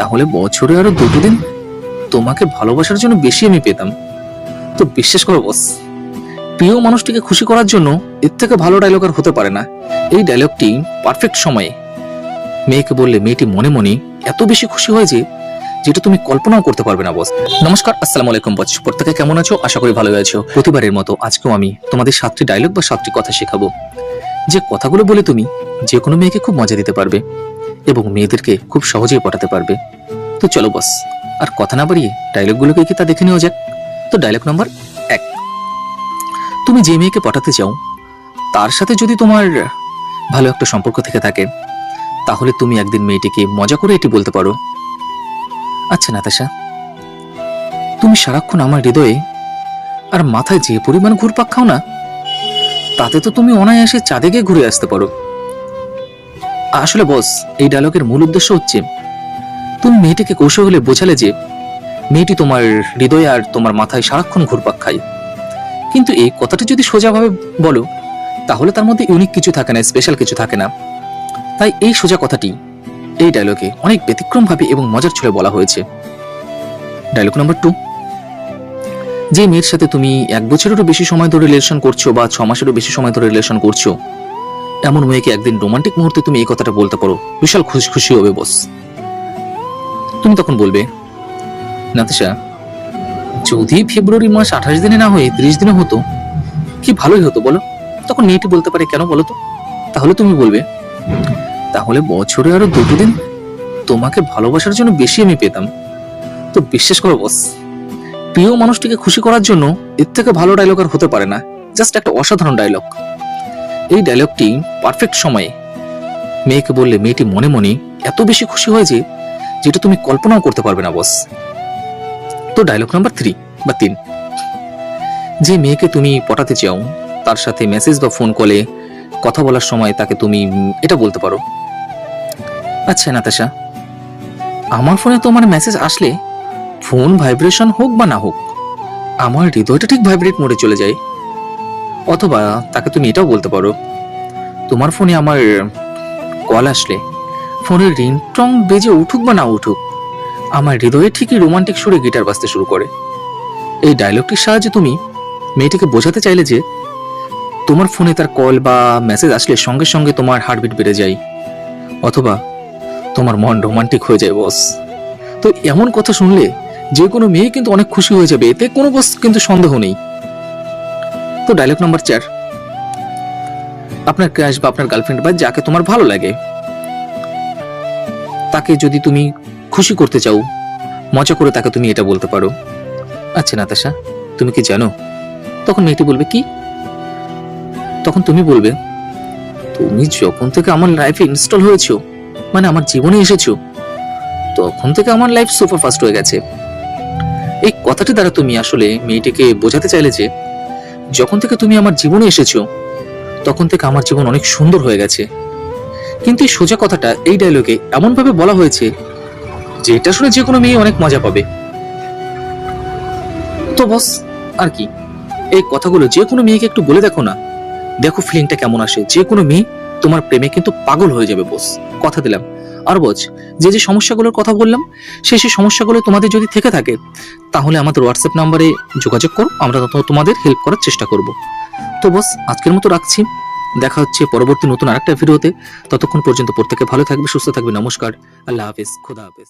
তাহলে বছরে আরও দুটো দিন তোমাকে ভালোবাসার জন্য বেশি আমি পেতাম। তো বিশ্বাস করো বস প্রিয় মানুষটিকে খুশি করার জন্য এর থেকে ভালো ডায়লগ আর হতে পারে না। এই ডায়লগটি পারফেক্ট সময়ে। মেয়েকে বললে মেয়েটি মনে মনে এত বেশি খুশি হয় যে, যেটা তুমি কল্পনাও করতে পারবে না বস নমস্কার, আসসালামু আলাইকুম বস প্রত্যেকে কেমন আছো? আশা করি ভালো আছো। প্রতিবারের মতো আজকেও আমি তোমাদের সাতটি ডায়লগ বা সাতটি কথা শেখাবো। যে কথাগুলো বলে তুমি যে কোনো মেয়েকে খুব মজা দিতে পারবে। এবং মেয়েদেরকে খুব সহজেই পটাতে পারবে। তো চলো বস আর কথা না বাড়িয়ে ডায়লগগুলোকে কি তা দেখে নেওয়া যাক? তো ডায়লগ নম্বর এক। তুমি যে মেয়েকে পটাতে চাও, তার সাথে যদি তোমার ভালো একটা সম্পর্ক থেকে থাকে, তাহলে তুমি একদিন মেয়েটিকে মজা করে এটি বলতে পারো। আচ্ছা নাতাশা, তুমি সারাক্ষণ আমার হৃদয়ে আর মাথায় যে পরিমাণ ঘুরপাক খাও না, তাতে তো তুমি অনায়াসে চাঁদে গিয়ে ঘুরে আসতে পারো। আসলে বস, এই ডায়লগের মূল উদ্দেশ্য হচ্ছে, তুমি মেয়েটিকে কৌশলে বোঝালে যে, মেয়েটি তোমার হৃদয়ে আর তোমার মাথায় সারাক্ষণ ঘুরপাক খায়। কিন্তু এই কথাটি যদি সোজাভাবে বলো, তাহলে তার মধ্যে ইউনিক কিছু থাকে না স্পেশাল কিছু থাকে না। তাই এই সোজা কথাটি, এই ডায়লগে অনেক ব্যতিক্রমভাবে এবং মজার ছলে বলা হয়েছে। ডায়লগ নাম্বার টু যে মেয়ের সাথে তুমি এক বছরেরও বেশি সময় ধরে রিলেশন করছ বা ছ মাসেরও বেশি সময় ধরে রিলেশন করছ এমন মেয়েকে একদিন রোমান্টিক মুহূর্তে তুমি এই কথাটা বলতে পারো। বিশাল খুশি খুশি হবে বস তুমি তখন বলবে, নাতিশা, যদি ফেব্রুয়ারি মাস আঠাশ দিনে না হয়ে, ত্রিশ দিনে হতো, কি ভালোই হতো বলো? তখন মেয়েটি বলতে পারে, কেন বলো তো? তাহলে তুমি বলবে, তাহলে বছরে আরও দুটো দিন তোমাকে ভালোবাসার জন্য বেশি আমি পেতাম। তো বিশ্বাস করো বস প্রিয় মানুষটিকে খুশি করার জন্য এর থেকে ভালো ডায়লগ আর হতে পারে না। জাস্ট একটা অসাধারণ ডায়লগ এই ডায়লগটি পারফেক্ট সময়ে। মেয়েকে বললে, মেয়েটি মনে মনে এত বেশি খুশি হয় যে, যেটা তুমি কল্পনাও করতে পারবে না বস তো ডায়লগ নাম্বার থ্রি বা তিন। যে মেয়েকে তুমি পটাতে চাও, তার সাথে মেসেজ বা ফোন কলে কথা বলার সময় তাকে তুমি এটা বলতে পারো। আচ্ছা নাতাশা, আমার ফোনে তোমার মেসেজ আসলে ফোন ভাইব্রেশন হোক বা না হোক, আমার হৃদয়টা ঠিক ভাইব্রেট মোডে চলে যায়। অথবা তাকে তুমি এটাও বলতে পারো, তোমার ফোনে আমার কল আসলে। ফোনের রিংটং বেজে উঠুক বা না উঠুক, আমার হৃদয়ে ঠিকই রোমান্টিক সুরে গিটার বাজতে শুরু করে। এই ডায়লগটির সাহায্যে তুমি মেয়েটিকে বোঝাতে চাইলে যে, তোমার ফোনে তার কল বা মেসেজ আসলে সঙ্গে সঙ্গে তোমার হার্টবিট বেড়ে যায়, অথবা তোমার মন রোমান্টিক হয়ে যায় বস তো এমন কথা শুনলে যে কোনো মেয়ে কিন্তু অনেক খুশি হয়ে যাবে, এতে কোনো বস কিন্তু সন্দেহ নেই। তো ডায়লগ নাম্বার চার। আপনার ক্রাশ বা আপনার গার্লফ্রেন্ড বা যাকে তোমার ভালো লাগে, তাকে যদি তুমি খুশি করতে চাও, মজা করে তাকে তুমি এটা বলতে পারো। আচ্ছা নাতাশা, তুমি কি জানো? তখন মেয়েটি বলবে, কি? তখন তুমি বলবে, তুমি যখন থেকে আমার লাইফে ইনস্টল হয়েছো মানে আমার জীবনে এসেছ, তখন থেকে আমার লাইফ সুপার ফাস্ট হয়ে গেছে। এই কথাটি দ্বারা তুমি আসলে মেয়েটিকে বোঝাতে চাইলে যে যখন থেকে তুমি আমার জীবনে এসেছ, তখন থেকে আমার জীবন অনেক সুন্দর হয়ে গেছে। কিন্তু এই সোজা কথাটা, এই ডায়লগে এমন ভাবে বলা হয়েছে যে এটা শুনে যে কোনো মেয়ে অনেক মজা পাবে। তো বস আর কি? এই কথাগুলো যে কোনো মেয়েকে একটু বলে দেখো না। দেখো ফিলিংটা কেমন আসে। যে কোনো মেয়ে তোমার প্রেমে কিন্তু পাগল হয়ে যাবে বস কথা দিলাম। আর বোঝ, যে যে সমস্যাগুলোর কথা বললাম, সেই সেই সমস্যাগুলো তোমাদের যদি থেকে থাকে, তাহলে আমাদের হোয়াটসঅ্যাপ নাম্বারে যোগাযোগ করো, আমরা তত- তোমাদের হেল্প করার চেষ্টা করব। তো বস আজকের মতো রাখছি। দেখা হচ্ছে পরবর্তী নতুন আরেকটা ভিডিওতে ততক্ষণ পর্যন্ত প্রত্যেকে ভালো থাকবে, সুস্থ থাকবে। নমস্কার, আল্লাহ হাফিজ, খোদা হাফিজ।